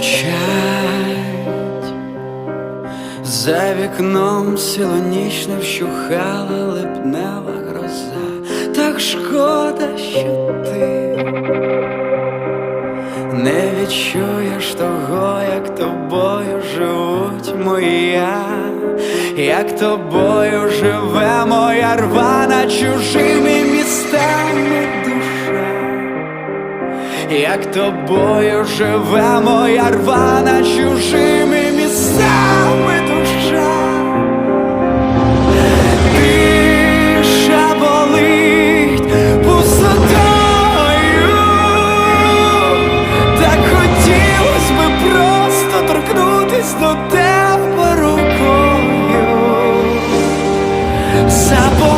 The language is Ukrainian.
мовчать, за вікном сілонічно вщухала липнева гроза, так шкода, що ти не відчуєш того, як тобою живуть моя, як тобою живе моя рвана чужими містами. як тобою живе моя рвана чужими місцями душа, Тиша болить пустотою, так хотілось би просто торкнутись до тебе рукою.